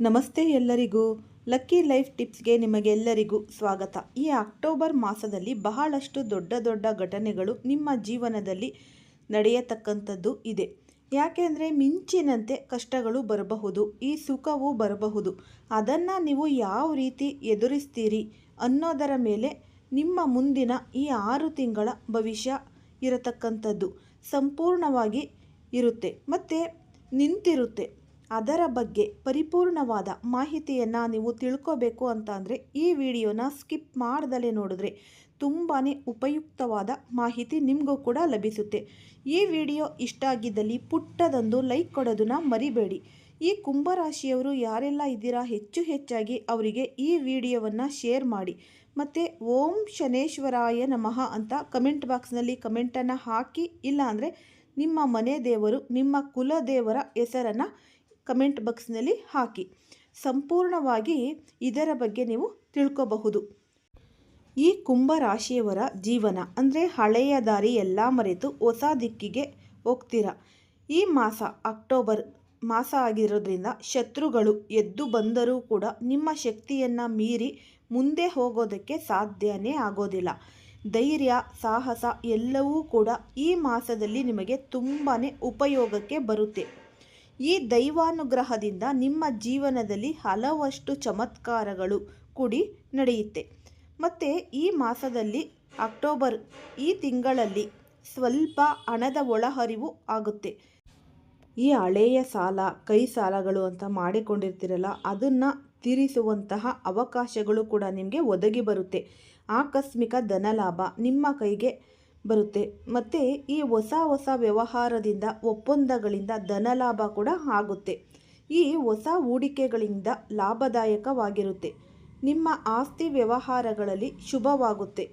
ನಮಸ್ತೆ ಎಲ್ಲರಿಗೂ. Lucky life ಟಿಪ್ಸ್ಗೆ ನಿಮಗೆಲ್ಲರಿಗೂ ಸ್ವಾಗತ. ಈ ಅಕ್ಟೋಬರ್ ಮಾಸದಲ್ಲಿ ಬಹಳಷ್ಟು ದೊಡ್ಡ ದೊಡ್ಡ ಘಟನೆಗಳು ನಿಮ್ಮ ಜೀವನದಲ್ಲಿ ನಡೆಯತಕ್ಕಂಥದ್ದು ಇದೆ. ಯಾಕೆಂದರೆ ಮಿಂಚಿನಂತೆ ಕಷ್ಟಗಳು ಬರಬಹುದು, ಈ ಸುಖವೂ ಬರಬಹುದು. ಅದನ್ನು ನೀವು ಯಾವ ರೀತಿ ಎದುರಿಸ್ತೀರಿ ಅನ್ನೋದರ ಮೇಲೆ ನಿಮ್ಮ ಮುಂದಿನ ಈ ಆರು ತಿಂಗಳ ಭವಿಷ್ಯ ಇರತಕ್ಕಂಥದ್ದು ಸಂಪೂರ್ಣವಾಗಿ ಇರುತ್ತೆ ಮತ್ತು ನಿಂತಿರುತ್ತೆ. ಅದರ ಬಗ್ಗೆ ಪರಿಪೂರ್ಣವಾದ ಮಾಹಿತಿಯನ್ನು ನೀವು ತಿಳ್ಕೋಬೇಕು ಅಂತ ಈ ವಿಡಿಯೋನ ಸ್ಕಿಪ್ ಮಾಡ್ದಲೇ ನೋಡಿದ್ರೆ ತುಂಬಾ ಉಪಯುಕ್ತವಾದ ಮಾಹಿತಿ ನಿಮಗೂ ಕೂಡ ಲಭಿಸುತ್ತೆ. ಈ ವಿಡಿಯೋ ಇಷ್ಟ ಆಗಿದ್ದಲ್ಲಿ ಪುಟ್ಟದೊಂದು ಲೈಕ್ ಕೊಡೋದನ್ನು ಮರಿಬೇಡಿ. ಈ ಕುಂಭರಾಶಿಯವರು ಯಾರೆಲ್ಲ ಇದ್ದೀರಾ ಹೆಚ್ಚು ಹೆಚ್ಚಾಗಿ ಅವರಿಗೆ ಈ ವಿಡಿಯೋವನ್ನು ಶೇರ್ ಮಾಡಿ. ಮತ್ತು ಓಂ ಶನೇಶ್ವರಾಯ ನಮಃ ಅಂತ ಕಮೆಂಟ್ ಬಾಕ್ಸ್ನಲ್ಲಿ ಕಮೆಂಟನ್ನು ಹಾಕಿ, ಇಲ್ಲಾಂದರೆ ನಿಮ್ಮ ಮನೆ ದೇವರು, ನಿಮ್ಮ ಕುಲದೇವರ ಹೆಸರನ್ನು ಕಮೆಂಟ್ ಬಾಕ್ಸ್ನಲ್ಲಿ ಹಾಕಿ. ಸಂಪೂರ್ಣವಾಗಿ ಇದರ ಬಗ್ಗೆ ನೀವು ತಿಳ್ಕೋಬಹುದು. ಈ ಕುಂಭ ರಾಶಿಯವರ ಜೀವನ ಅಂದರೆ ಹಳೆಯ ದಾರಿ ಎಲ್ಲ ಮರೆತು ಹೊಸ ದಿಕ್ಕಿಗೆ ಹೋಗ್ತೀರಾ? ಈ ಮಾಸ ಅಕ್ಟೋಬರ್ ಮಾಸ ಆಗಿರೋದ್ರಿಂದ ಶತ್ರುಗಳು ಎದ್ದು ಬಂದರೂ ಕೂಡ ನಿಮ್ಮ ಶಕ್ತಿಯನ್ನು ಮೀರಿ ಮುಂದೆ ಹೋಗೋದಕ್ಕೆ ಸಾಧ್ಯನೇ ಆಗೋದಿಲ್ಲ. ಧೈರ್ಯ, ಸಾಹಸ ಎಲ್ಲವೂ ಕೂಡ ಈ ಮಾಸದಲ್ಲಿ ನಿಮಗೆ ತುಂಬಾ ಉಪಯೋಗಕ್ಕೆ ಬರುತ್ತೆ. ಈ ದೈವಾನುಗ್ರಹದಿಂದ ನಿಮ್ಮ ಜೀವನದಲ್ಲಿ ಹಲವಷ್ಟು ಚಮತ್ಕಾರಗಳು ಕೂಡಿ ನಡೆಯುತ್ತೆ. ಮತ್ತು ಈ ಮಾಸದಲ್ಲಿ ಅಕ್ಟೋಬರ್ ಈ ತಿಂಗಳಲ್ಲಿ ಸ್ವಲ್ಪ ಹಣದ ಒಳಹರಿವು ಆಗುತ್ತೆ. ಈ ಹಳೆಯ ಸಾಲ, ಕೈ ಸಾಲಗಳು ಅಂತ ಮಾಡಿಕೊಂಡಿರ್ತೀರಲ್ಲ, ಅದನ್ನು ತೀರಿಸುವಂತಹ ಅವಕಾಶಗಳು ಕೂಡ ನಿಮಗೆ ಒದಗಿ ಬರುತ್ತೆ. ಆಕಸ್ಮಿಕ ಧನಲಾಭ ನಿಮ್ಮ ಕೈಗೆ ಬರುತ್ತೆ. ಮತ್ತು ಈ ಹೊಸ ಹೊಸ ವ್ಯವಹಾರದಿಂದ ಒಪ್ಪಂದಗಳಿಂದ ಧನಲಾಭ ಕೂಡ ಆಗುತ್ತೆ. ಈ ಹೊಸ ಹೂಡಿಕೆಗಳಿಂದ ಲಾಭದಾಯಕವಾಗಿರುತ್ತೆ. ನಿಮ್ಮ ಆಸ್ತಿ ವ್ಯವಹಾರಗಳಲ್ಲಿ ಶುಭವಾಗುತ್ತೆ.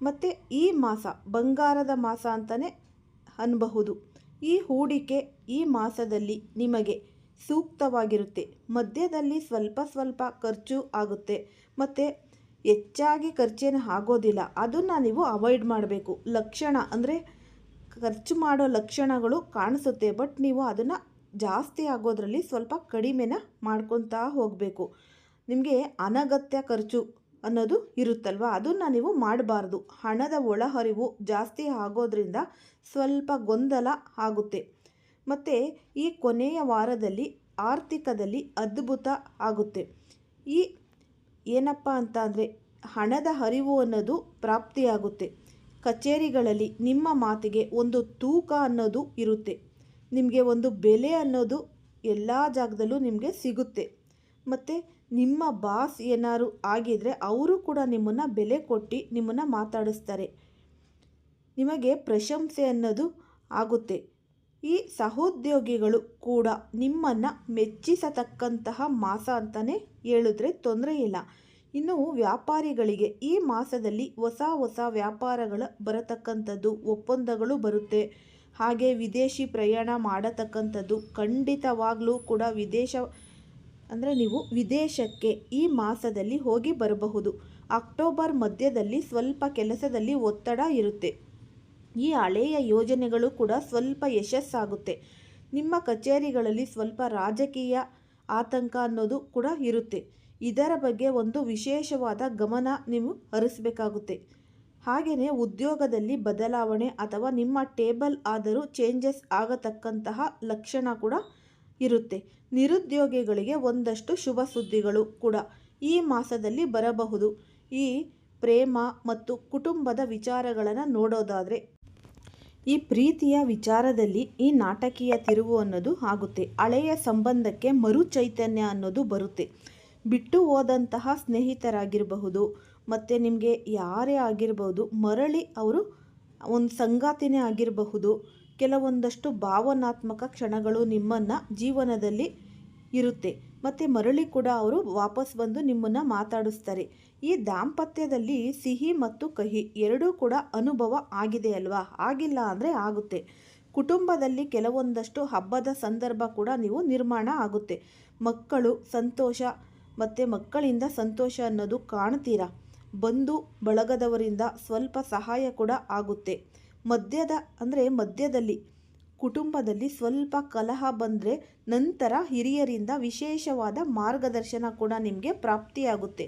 ಮತ್ತು ಈ ಮಾಸ ಬಂಗಾರದ ಮಾಸ ಅಂತಲೇ ಅನ್ನಬಹುದು ಈ ಹೂಡಿಕೆ ಈ ಮಾಸದಲ್ಲಿ ನಿಮಗೆ ಸೂಕ್ತವಾಗಿರುತ್ತೆ. ಮಧ್ಯದಲ್ಲಿ ಸ್ವಲ್ಪ ಸ್ವಲ್ಪ ಖರ್ಚು ಆಗುತ್ತೆ. ಮತ್ತು ಹೆಚ್ಚಾಗಿ ಖರ್ಚೇನು ಆಗೋದಿಲ್ಲ. ಅದನ್ನು ನೀವು ಅವಾಯ್ಡ್ ಮಾಡಬೇಕು. ಲಕ್ಷಣ ಅಂದರೆ ಖರ್ಚು ಮಾಡೋ ಲಕ್ಷಣಗಳು ಕಾಣಿಸುತ್ತೆ ಬಟ್ ನೀವು ಅದನ್ನು ಜಾಸ್ತಿ ಆಗೋದ್ರಲ್ಲಿ ಸ್ವಲ್ಪ ಕಡಿಮೆನ ಮಾಡ್ಕೊತಾ ಹೋಗಬೇಕು. ನಿಮಗೆ ಅನಗತ್ಯ ಖರ್ಚು ಅನ್ನೋದು ಇರುತ್ತಲ್ವ? ಅದನ್ನು ನೀವು ಮಾಡಬಾರ್ದು. ಹಣದ ಒಳಹರಿವು ಜಾಸ್ತಿ ಆಗೋದ್ರಿಂದ ಸ್ವಲ್ಪ ಗೊಂದಲ ಆಗುತ್ತೆ. ಮತ್ತು ಈ ಕೊನೆಯ ವಾರದಲ್ಲಿ ಆರ್ಥಿಕದಲ್ಲಿ ಅದ್ಭುತ ಆಗುತ್ತೆ. ಈ ಏನಪ್ಪ ಅಂತ ಅಂದರೆ ಹಣದ ಹರಿವು ಅನ್ನೋದು ಪ್ರಾಪ್ತಿಯಾಗುತ್ತೆ. ಕಚೇರಿಗಳಲ್ಲಿ ನಿಮ್ಮ ಮಾತಿಗೆ ಒಂದು ತೂಕ ಅನ್ನೋದು ಇರುತ್ತೆ. ನಿಮಗೆ ಒಂದು ಬೆಲೆ ಅನ್ನೋದು ಎಲ್ಲ ಜಾಗದಲ್ಲೂ ನಿಮಗೆ ಸಿಗುತ್ತೆ. ಮತ್ತು ನಿಮ್ಮ ಬಾಸ್ ಏನಾದ್ರು ಆಗಿದರೆ ಅವರು ಕೂಡ ನಿಮ್ಮನ್ನು ಬೆಲೆ ಕೊಟ್ಟು ನಿಮ್ಮನ್ನು ಮಾತಾಡಿಸ್ತಾರೆ. ನಿಮಗೆ ಪ್ರಶಂಸೆ ಅನ್ನೋದು ಆಗುತ್ತೆ. ಈ ಸಹೋದ್ಯೋಗಿಗಳು ಕೂಡ ನಿಮ್ಮನ್ನು ಮೆಚ್ಚಿಸತಕ್ಕಂತಹ ಮಾಸ ಅಂತಲೇ ಹೇಳಿದ್ರೆ ತೊಂದರೆ ಇಲ್ಲ. ಇನ್ನು ವ್ಯಾಪಾರಿಗಳಿಗೆ ಈ ಮಾಸದಲ್ಲಿ ಹೊಸ ಹೊಸ ವ್ಯಾಪಾರಗಳು ಬರತಕ್ಕಂಥದ್ದು, ಒಪ್ಪಂದಗಳು ಬರುತ್ತೆ. ಹಾಗೆ ವಿದೇಶಿ ಪ್ರಯಾಣ ಮಾಡತಕ್ಕಂಥದ್ದು ಖಂಡಿತವಾಗಲೂ ಕೂಡ ವಿದೇಶ, ಅಂದರೆ ನೀವು ವಿದೇಶಕ್ಕೆ ಈ ಮಾಸದಲ್ಲಿ ಹೋಗಿ ಬರಬಹುದು. ಅಕ್ಟೋಬರ್ ಮಧ್ಯದಲ್ಲಿ ಸ್ವಲ್ಪ ಕೆಲಸದಲ್ಲಿ ಒತ್ತಡ ಇರುತ್ತೆ. ಈ ಹಳೆಯ ಯೋಜನೆಗಳು ಕೂಡ ಸ್ವಲ್ಪ ಯಶಸ್ಸಾಗುತ್ತೆ. ನಿಮ್ಮ ಕಚೇರಿಗಳಲ್ಲಿ ಸ್ವಲ್ಪ ರಾಜಕೀಯ ಆತಂಕ ಅನ್ನೋದು ಕೂಡ ಇರುತ್ತೆ. ಇದರ ಬಗ್ಗೆ ಒಂದು ವಿಶೇಷವಾದ ಗಮನ ನೀವು ಹರಿಸಬೇಕಾಗುತ್ತೆ. ಹಾಗೆಯೇ ಉದ್ಯೋಗದಲ್ಲಿ ಬದಲಾವಣೆ ಅಥವಾ ನಿಮ್ಮ ಟೇಬಲ್ ಆದರೂ ಚೇಂಜಸ್ ಆಗತಕ್ಕಂತಹ ಲಕ್ಷಣ ಕೂಡ ಇರುತ್ತೆ. ನಿರುದ್ಯೋಗಿಗಳಿಗೆ ಒಂದಷ್ಟು ಶುಭ ಸುದ್ದಿಗಳು ಕೂಡ ಈ ಮಾಸದಲ್ಲಿ ಬರಬಹುದು. ಈ ಪ್ರೇಮ ಮತ್ತು ಕುಟುಂಬದ ವಿಚಾರಗಳನ್ನು ನೋಡೋದಾದರೆ ಈ ಪ್ರೀತಿಯ ವಿಚಾರದಲ್ಲಿ ಈ ನಾಟಕೀಯ ತಿರುವು ಅನ್ನೋದು ಆಗುತ್ತೆ. ಹಳೆಯ ಸಂಬಂಧಕ್ಕೆ ಮರು ಚೈತನ್ಯ ಅನ್ನೋದು ಬರುತ್ತೆ. ಬಿಟ್ಟು ಹೋದಂತಹ ಸ್ನೇಹಿತರಾಗಿರಬಹುದು, ಮತ್ತು ನಿಮಗೆ ಯಾರೇ ಆಗಿರ್ಬೋದು ಮರಳಿ ಅವರು ಒಂದು ಸಂಗಾತಿನೇ ಆಗಿರಬಹುದು. ಕೆಲವೊಂದಷ್ಟು ಭಾವನಾತ್ಮಕ ಕ್ಷಣಗಳು ನಿಮ್ಮನ್ನು ಜೀವನದಲ್ಲಿ ಇರುತ್ತೆ. ಮತ್ತು ಮರಳಿ ಕೂಡ ಅವರು ವಾಪಸ್ ಬಂದು ನಿಮ್ಮನ್ನು ಮಾತಾಡಿಸ್ತಾರೆ. ಈ ದಾಂಪತ್ಯದಲ್ಲಿ ಸಿಹಿ ಮತ್ತು ಕಹಿ ಎರಡೂ ಕೂಡ ಅನುಭವ ಆಗಿದೆ ಅಲ್ವಾ? ಆಗಿಲ್ಲ ಅಂದರೆ ಆಗುತ್ತೆ. ಕುಟುಂಬದಲ್ಲಿ ಕೆಲವೊಂದಷ್ಟು ಹಬ್ಬದ ಸಂದರ್ಭ ಕೂಡ ನೀವು ನಿರ್ಮಾಣ ಆಗುತ್ತೆ. ಮಕ್ಕಳು ಸಂತೋಷ ಮತ್ತು ಮಕ್ಕಳಿಂದ ಸಂತೋಷ ಅನ್ನೋದು ಕಾಣ್ತೀರಾ? ಬಂಧು ಬಳಗದವರಿಂದ ಸ್ವಲ್ಪ ಸಹಾಯ ಕೂಡ ಆಗುತ್ತೆ. ಮದ್ಯದ ಅಂದರೆ ಮಧ್ಯದಲ್ಲಿ ಕುಟುಂಬದಲ್ಲಿ ಸ್ವಲ್ಪ ಕಲಹ ಬಂದರೆ ನಂತರ ಹಿರಿಯರಿಂದ ವಿಶೇಷವಾದ ಮಾರ್ಗದರ್ಶನ ಕೂಡ ನಿಮಗೆ ಪ್ರಾಪ್ತಿಯಾಗುತ್ತೆ.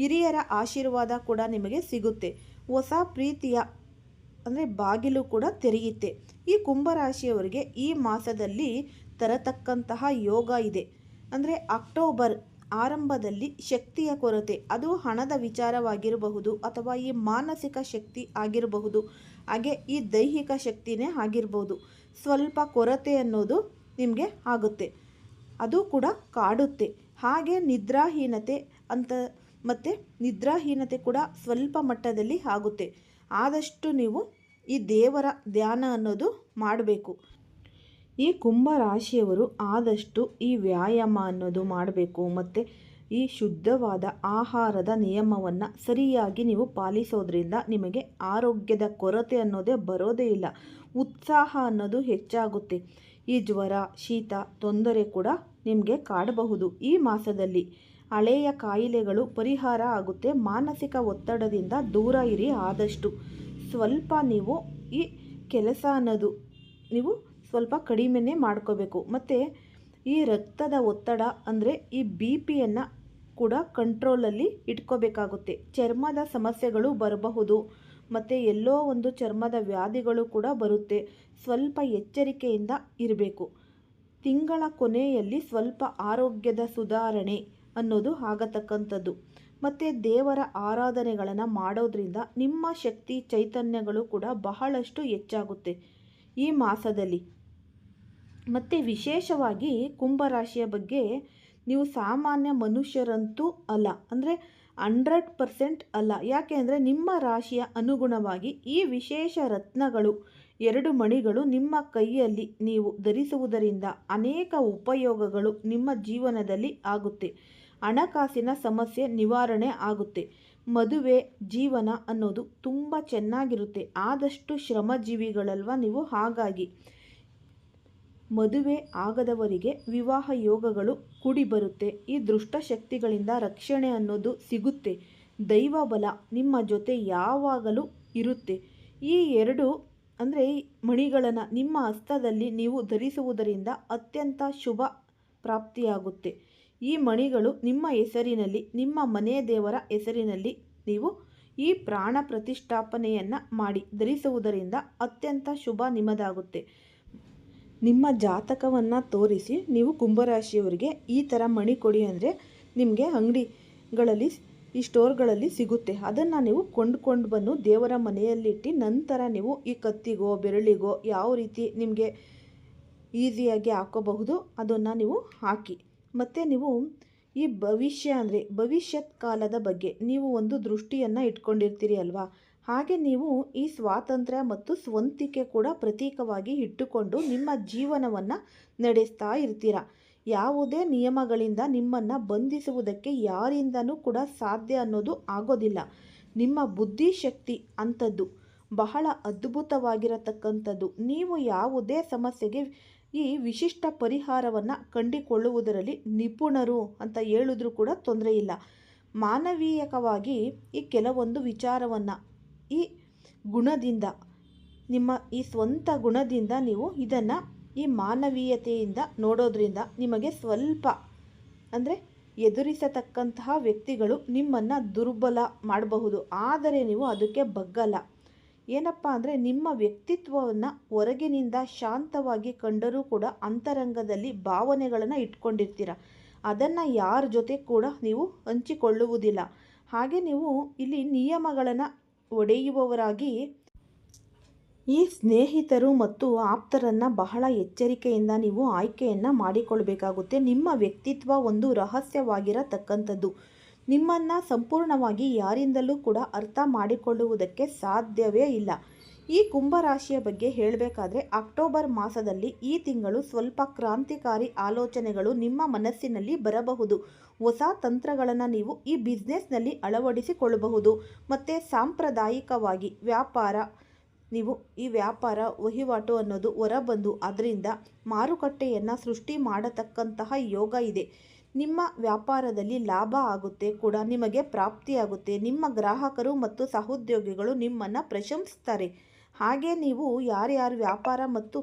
ಹಿರಿಯರ ಆಶೀರ್ವಾದ ಕೂಡ ನಿಮಗೆ ಸಿಗುತ್ತೆ. ಹೊಸ ಪ್ರೀತಿಯ, ಅಂದರೆ ಬಾಗಿಲು ಕೂಡ ತೆರೆಯುತ್ತೆ. ಈ ಕುಂಭರಾಶಿಯವರಿಗೆ ಈ ಮಾಸದಲ್ಲಿ ತರತಕ್ಕಂತಹ ಯೋಗ ಇದೆ. ಅಂದರೆ ಅಕ್ಟೋಬರ್ ಆರಂಭದಲ್ಲಿ ಶಕ್ತಿಯ ಕೊರತೆ. ಅದು ಹಣದ ವಿಚಾರವಾಗಿರಬಹುದು ಅಥವಾ ಈ ಮಾನಸಿಕ ಶಕ್ತಿ ಆಗಿರಬಹುದು. ಹಾಗೆ ಈ ದೈಹಿಕ ಶಕ್ತಿನೇ ಆಗಿರ್ಬೋದು ಸ್ವಲ್ಪ ಕೊರತೆ ಅನ್ನೋದು ನಿಮಗೆ ಆಗುತ್ತೆ. ಅದು ಕೂಡ ಕಾಡುತ್ತೆ. ಹಾಗೆ ನಿದ್ರಾಹೀನತೆ ಅಂತ ಮತ್ತು ನಿದ್ರಾಹೀನತೆ ಕೂಡ ಸ್ವಲ್ಪ ಮಟ್ಟದಲ್ಲಿ ಆಗುತ್ತೆ. ಆದಷ್ಟು ನೀವು ಈ ದೇವರ ಧ್ಯಾನ ಅನ್ನೋದು ಮಾಡಬೇಕು. ಈ ಕುಂಭ ರಾಶಿಯವರು ಆದಷ್ಟು ಈ ವ್ಯಾಯಾಮ ಅನ್ನೋದು ಮಾಡಬೇಕು. ಮತ್ತು ಈ ಶುದ್ಧವಾದ ಆಹಾರದ ನಿಯಮವನ್ನು ಸರಿಯಾಗಿ ನೀವು ಪಾಲಿಸೋದ್ರಿಂದ ನಿಮಗೆ ಆರೋಗ್ಯದ ಕೊರತೆ ಅನ್ನೋದೇ ಬರೋದೇ ಇಲ್ಲ. ಉತ್ಸಾಹ ಅನ್ನೋದು ಹೆಚ್ಚಾಗುತ್ತೆ. ಈ ಜ್ವರ, ಶೀತ, ತೊಂದರೆ ಕೂಡ ನಿಮಗೆ ಕಾಡಬಹುದು. ಈ ಮಾಸದಲ್ಲಿ ಹಳೆಯ ಕಾಯಿಲೆಗಳು ಪರಿಹಾರ ಆಗುತ್ತೆ. ಮಾನಸಿಕ ಒತ್ತಡದಿಂದ ದೂರ ಇರಿ ಆದಷ್ಟು. ಸ್ವಲ್ಪ ನೀವು ಈ ಕೆಲಸ ಅನ್ನೋದು ನೀವು ಸ್ವಲ್ಪ ಕಡಿಮೆನೇ ಮಾಡ್ಕೋಬೇಕು. ಮತ್ತು ಈ ರಕ್ತದ ಒತ್ತಡ ಅಂದರೆ ಈ ಬಿ ಪಿಯನ್ನು ಕೂಡ ಕಂಟ್ರೋಲಲ್ಲಿ ಇಟ್ಕೋಬೇಕಾಗುತ್ತೆ. ಚರ್ಮದ ಸಮಸ್ಯೆಗಳು ಬರಬಹುದು. ಮತ್ತು ಎಲ್ಲೋ ಒಂದು ಚರ್ಮದ ವ್ಯಾಧಿಗಳು ಕೂಡ ಬರುತ್ತೆ. ಸ್ವಲ್ಪ ಎಚ್ಚರಿಕೆಯಿಂದ ಇರಬೇಕು. ತಿಂಗಳ ಕೊನೆಯಲ್ಲಿ ಸ್ವಲ್ಪ ಆರೋಗ್ಯದ ಸುಧಾರಣೆ ಅನ್ನೋದು ಆಗತಕ್ಕಂಥದ್ದು. ಮತ್ತು ದೇವರ ಆರಾಧನೆಗಳನ್ನು ಮಾಡೋದ್ರಿಂದ ನಿಮ್ಮ ಶಕ್ತಿ ಚೈತನ್ಯಗಳು ಕೂಡ ಬಹಳಷ್ಟು ಹೆಚ್ಚಾಗುತ್ತೆ. ಈ ಮಾಸದಲ್ಲಿ. ಮತ್ತು ವಿಶೇಷವಾಗಿ ಕುಂಭರಾಶಿಯ ಬಗ್ಗೆ ನೀವು ಸಾಮಾನ್ಯ ಮನುಷ್ಯರಂತೂ ಅಲ್ಲ. ಅಂದರೆ ಹಂಡ್ರೆಡ್ ಪರ್ಸೆಂಟ್ ಅಲ್ಲ. ಯಾಕೆ ಅಂದರೆ ನಿಮ್ಮ ರಾಶಿಯ ಅನುಗುಣವಾಗಿ ಈ ವಿಶೇಷ ರತ್ನಗಳು, ಎರಡು ಮಣಿಗಳು ನಿಮ್ಮ ಕೈಯಲ್ಲಿ ನೀವು ಧರಿಸುವುದರಿಂದ ಅನೇಕ ಉಪಯೋಗಗಳು ನಿಮ್ಮ ಜೀವನದಲ್ಲಿ ಆಗುತ್ತೆ. ಹಣಕಾಸಿನ ಸಮಸ್ಯೆ ನಿವಾರಣೆ ಆಗುತ್ತೆ. ಮದುವೆ, ಜೀವನ ಅನ್ನೋದು ತುಂಬ ಚೆನ್ನಾಗಿರುತ್ತೆ. ಆದಷ್ಟು ಶ್ರಮಜೀವಿಗಳಲ್ವ ನೀವು? ಹಾಗಾಗಿ ಮದುವೆ ಆಗದವರಿಗೆ ವಿವಾಹ ಯೋಗಗಳು ಕೂಡಿ ಬರುತ್ತೆ ಈ ದುಷ್ಟಶಕ್ತಿಗಳಿಂದ ರಕ್ಷಣೆ ಅನ್ನೋದು ಸಿಗುತ್ತೆ. ದೈವ ಬಲ ನಿಮ್ಮ ಜೊತೆ ಯಾವಾಗಲೂ ಇರುತ್ತೆ. ಈ ಎರಡು, ಅಂದರೆ ಮಣಿಗಳನ್ನು ನಿಮ್ಮ ಹಸ್ತದಲ್ಲಿ ನೀವು ಧರಿಸುವುದರಿಂದ ಅತ್ಯಂತ ಶುಭ ಪ್ರಾಪ್ತಿಯಾಗುತ್ತೆ. ಈ ಮಣಿಗಳು ನಿಮ್ಮ ಹೆಸರಿನಲ್ಲಿ, ನಿಮ್ಮ ಮನೆ ದೇವರ ಹೆಸರಿನಲ್ಲಿ ನೀವು ಈ ಪ್ರಾಣ ಪ್ರತಿಷ್ಠಾಪನೆಯನ್ನು ಮಾಡಿ ಧರಿಸುವುದರಿಂದ ಅತ್ಯಂತ ಶುಭ ನಿಮ್ಮದಾಗುತ್ತೆ. ನಿಮ್ಮ ಜಾತಕವನ್ನು ತೋರಿಸಿ, ನೀವು ಕುಂಭರಾಶಿಯವರಿಗೆ ಈ ಥರ ಮಣಿ ಕೊಡಿ ಅಂದರೆ ನಿಮಗೆ ಅಂಗಡಿಗಳಲ್ಲಿ, ಈ ಸ್ಟೋರ್ಗಳಲ್ಲಿ ಸಿಗುತ್ತೆ. ಅದನ್ನು ನೀವು ಕೊಂಡ್ಕೊಂಡು ಬಂದು ದೇವರ ಮನೆಯಲ್ಲಿಟ್ಟು ನಂತರ ನೀವು ಈ ಕತ್ತಿಗೋ, ಬೆರಳಿಗೋ ಯಾವ ರೀತಿ ನಿಮಗೆ ಈಸಿಯಾಗಿ ಹಾಕೋಬಹುದು ಅದನ್ನು ನೀವು ಹಾಕಿ. ಮತ್ತು ನೀವು ಈ ಭವಿಷ್ಯ ಅಂದರೆ ಭವಿಷ್ಯತ್ ಕಾಲದ ಬಗ್ಗೆ ನೀವು ಒಂದು ದೃಷ್ಟಿಯನ್ನು ಇಟ್ಕೊಂಡಿರ್ತೀರಿ ಅಲ್ವಾ? ಹಾಗೆ ನೀವು ಈ ಸ್ವಾತಂತ್ರ್ಯ ಮತ್ತು ಸ್ವಂತಿಕೆ ಕೂಡ ಪ್ರತೀಕವಾಗಿ ಇಟ್ಟುಕೊಂಡು ನಿಮ್ಮ ಜೀವನವನ್ನು ನಡೆಸ್ತಾ ಇರ್ತೀರ. ಯಾವುದೇ ನಿಯಮಗಳಿಂದ ನಿಮ್ಮನ್ನು ಬಂಧಿಸುವುದಕ್ಕೆ ಯಾರಿಂದನೂ ಕೂಡ ಸಾಧ್ಯ ಅನ್ನೋದು ಆಗೋದಿಲ್ಲ. ನಿಮ್ಮ ಬುದ್ಧಿಶಕ್ತಿ ಅಂಥದ್ದು, ಬಹಳ ಅದ್ಭುತವಾಗಿರತಕ್ಕಂಥದ್ದು. ನೀವು ಯಾವುದೇ ಸಮಸ್ಯೆಗೆ ಈ ವಿಶಿಷ್ಟ ಪರಿಹಾರವನ್ನು ಕಂಡುಕೊಳ್ಳುವುದರಲ್ಲಿ ನಿಪುಣರು ಅಂತ ಹೇಳಿದ್ರೂ ಕೂಡ ತೊಂದರೆ ಇಲ್ಲ. ಮಾನವೀಯಕವಾಗಿ ಈ ಕೆಲವೊಂದು ವಿಚಾರವನ್ನು ಈ ಗುಣದಿಂದ, ನಿಮ್ಮ ಈ ಸ್ವಂತ ಗುಣದಿಂದ ನೀವು ಇದನ್ನು ಈ ಮಾನವೀಯತೆಯಿಂದ ನೋಡೋದ್ರಿಂದ ನಿಮಗೆ ಸ್ವಲ್ಪ ಅಂದರೆ ಎದುರಿಸತಕ್ಕಂತಹ ವ್ಯಕ್ತಿಗಳು ನಿಮ್ಮನ್ನು ದುರ್ಬಲ ಮಾಡಬಹುದು. ಆದರೆ ನೀವು ಅದಕ್ಕೆ ಬಗ್ಗಲ್ಲ. ಏನಪ್ಪ ಅಂದರೆ ನಿಮ್ಮ ವ್ಯಕ್ತಿತ್ವವನ್ನು ಹೊರಗಿನಿಂದ ಶಾಂತವಾಗಿ ಕಂಡರೂ ಕೂಡ ಅಂತರಂಗದಲ್ಲಿ ಭಾವನೆಗಳನ್ನು ಇಟ್ಕೊಂಡಿರ್ತೀರ. ಅದನ್ನು ಯಾರ ಜೊತೆ ಕೂಡ ನೀವು ಹಂಚಿಕೊಳ್ಳುವುದಿಲ್ಲ. ಹಾಗೆ ನೀವು ಇಲ್ಲಿ ನಿಯಮಗಳನ್ನು ಒಡೆಯುವವರಾಗಿ ಈ ಸ್ನೇಹಿತರು ಮತ್ತು ಆಪ್ತರನ್ನು ಬಹಳ ಎಚ್ಚರಿಕೆಯಿಂದ ನೀವು ಆಯ್ಕೆಯನ್ನು ಮಾಡಿಕೊಳ್ಳಬೇಕಾಗುತ್ತೆ. ನಿಮ್ಮ ವ್ಯಕ್ತಿತ್ವ ಒಂದು ರಹಸ್ಯವಾಗಿರತಕ್ಕಂಥದ್ದು. ನಿಮ್ಮನ್ನು ಸಂಪೂರ್ಣವಾಗಿ ಯಾರಿಂದಲೂ ಕೂಡ ಅರ್ಥ ಮಾಡಿಕೊಳ್ಳುವುದಕ್ಕೆ ಸಾಧ್ಯವೇ ಇಲ್ಲ. ಈ ಕುಂಭರಾಶಿಯ ಬಗ್ಗೆ ಹೇಳಬೇಕಾದ್ರೆ ಅಕ್ಟೋಬರ್ ಮಾಸದಲ್ಲಿ ಈ ತಿಂಗಳು ಸ್ವಲ್ಪ ಕ್ರಾಂತಿಕಾರಿ ಆಲೋಚನೆಗಳು ನಿಮ್ಮ ಮನಸ್ಸಿನಲ್ಲಿ ಬರಬಹುದು. ಹೊಸ ತಂತ್ರಗಳನ್ನು ನೀವು ಈ ಬಿಸ್ನೆಸ್ನಲ್ಲಿ ಅಳವಡಿಸಿಕೊಳ್ಳಬಹುದು. ಮತ್ತು ಸಾಂಪ್ರದಾಯಿಕವಾಗಿ ವ್ಯಾಪಾರ, ನೀವು ಈ ವ್ಯಾಪಾರ ವಹಿವಾಟು ಅನ್ನೋದು ಹೊರಬಂದು ಅದರಿಂದ ಮಾರುಕಟ್ಟೆಯನ್ನು ಸೃಷ್ಟಿ ಮಾಡತಕ್ಕಂತಹ ಯೋಗ ಇದೆ. ನಿಮ್ಮ ವ್ಯಾಪಾರದಲ್ಲಿ ಲಾಭ ಆಗುತ್ತೆ ಕೂಡ, ನಿಮಗೆ ಪ್ರಾಪ್ತಿಯಾಗುತ್ತೆ ನಿಮ್ಮ ಗ್ರಾಹಕರು ಮತ್ತು ಸಹೋದ್ಯೋಗಿಗಳು ನಿಮ್ಮನ್ನು ಪ್ರಶಂಸಿಸ್ತಾರೆ. ಹಾಗೆ ನೀವು ಯಾರ್ಯಾರು ವ್ಯಾಪಾರ ಮತ್ತು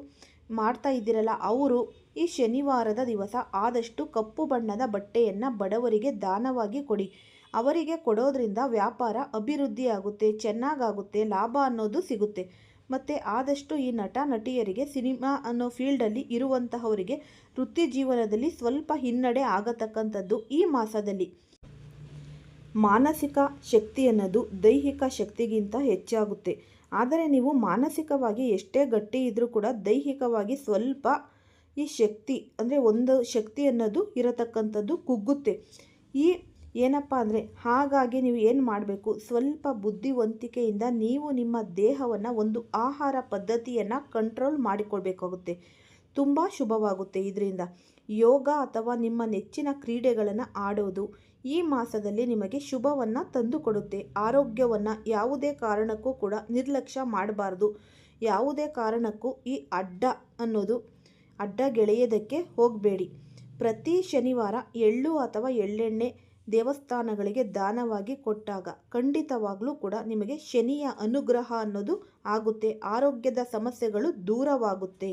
ಮಾಡ್ತಾ ಇದ್ದೀರಲ್ಲ, ಅವರು ಈ ಶನಿವಾರದ ದಿವಸ ಆದಷ್ಟು ಕಪ್ಪು ಬಣ್ಣದ ಬಟ್ಟೆಯನ್ನು ಬಡವರಿಗೆ ದಾನವಾಗಿ ಕೊಡಿ. ಅವರಿಗೆ ಕೊಡೋದ್ರಿಂದ ವ್ಯಾಪಾರ ಅಭಿವೃದ್ಧಿಯಾಗುತ್ತೆ, ಚೆನ್ನಾಗಾಗುತ್ತೆ, ಲಾಭ ಅನ್ನೋದು ಸಿಗುತ್ತೆ. ಮತ್ತು ಆದಷ್ಟು ಈ ನಟ, ನಟಿಯರಿಗೆ ಸಿನಿಮಾ ಅನ್ನೋ ಫೀಲ್ಡಲ್ಲಿ ಇರುವಂತಹವರಿಗೆ ವೃತ್ತಿ ಜೀವನದಲ್ಲಿ ಸ್ವಲ್ಪ ಹಿನ್ನಡೆ ಆಗತಕ್ಕಂಥದ್ದು ಈ ಮಾಸದಲ್ಲಿ. ಮಾನಸಿಕ ಶಕ್ತಿ ಅನ್ನೋದು ದೈಹಿಕ ಶಕ್ತಿಗಿಂತ ಹೆಚ್ಚಾಗುತ್ತೆ. ಆದರೆ ನೀವು ಮಾನಸಿಕವಾಗಿ ಎಷ್ಟೇ ಗಟ್ಟಿ ಇದ್ದರೂ ಕೂಡ ದೈಹಿಕವಾಗಿ ಸ್ವಲ್ಪ ಈ ಶಕ್ತಿ, ಅಂದರೆ ಒಂದು ಶಕ್ತಿ ಅನ್ನೋದು ಇರತಕ್ಕಂಥದ್ದು ಕುಗ್ಗುತ್ತೆ. ಈ ಏನಪ್ಪ ಅಂದರೆ ಹಾಗಾಗಿ ನೀವು ಏನು ಮಾಡಬೇಕು? ಸ್ವಲ್ಪ ಬುದ್ಧಿವಂತಿಕೆಯಿಂದ ನೀವು ನಿಮ್ಮ ದೇಹವನ್ನು ಒಂದು ಆಹಾರ ಪದ್ಧತಿಯನ್ನು ಕಂಟ್ರೋಲ್ ಮಾಡಿಕೊಳ್ಬೇಕಾಗುತ್ತೆ. ತುಂಬ ಶುಭವಾಗುತ್ತೆ. ಇದರಿಂದ ಯೋಗ ಅಥವಾ ನಿಮ್ಮ ನೆಚ್ಚಿನ ಕ್ರೀಡೆಗಳನ್ನು ಆಡೋದು ಈ ಮಾಸದಲ್ಲಿ ನಿಮಗೆ ಶುಭವನ್ನು ತಂದುಕೊಡುತ್ತೆ. ಆರೋಗ್ಯವನ್ನು ಯಾವುದೇ ಕಾರಣಕ್ಕೂ ಕೂಡ ನಿರ್ಲಕ್ಷ್ಯ ಮಾಡಬಾರ್ದು. ಯಾವುದೇ ಕಾರಣಕ್ಕೂ ಈ ಅಡ್ಡ ಅನ್ನೋದು ಅಡ್ಡ ಗೆಳೆಯೋದಕ್ಕೆ ಹೋಗಬೇಡಿ. ಪ್ರತಿ ಶನಿವಾರ ಎಳ್ಳು ಅಥವಾ ಎಳ್ಳೆಣ್ಣೆ ದೇವಸ್ಥಾನಗಳಿಗೆ ದಾನವಾಗಿ ಕೊಟ್ಟಾಗ ಖಂಡಿತವಾಗಲೂ ಕೂಡ ನಿಮಗೆ ಶನಿಯ ಅನುಗ್ರಹ ಅನ್ನೋದು ಆಗುತ್ತೆ. ಆರೋಗ್ಯದ ಸಮಸ್ಯೆಗಳು ದೂರವಾಗುತ್ತೆ.